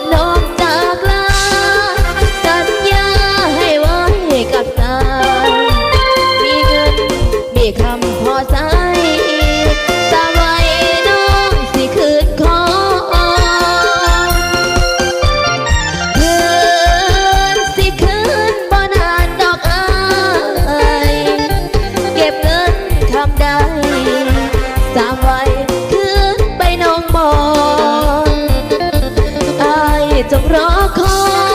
no จงรอคอย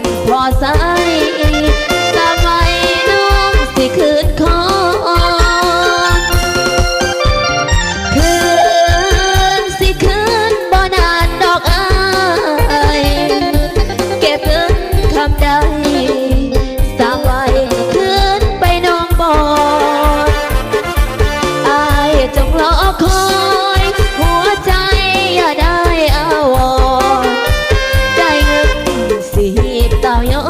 มพอใจสบายน้องสิคืนคอคืนสิคืนบ่นานดอกอายเก็บเงินคำใดสบายคืนไปน้องบอกอายจงรอคอย 导游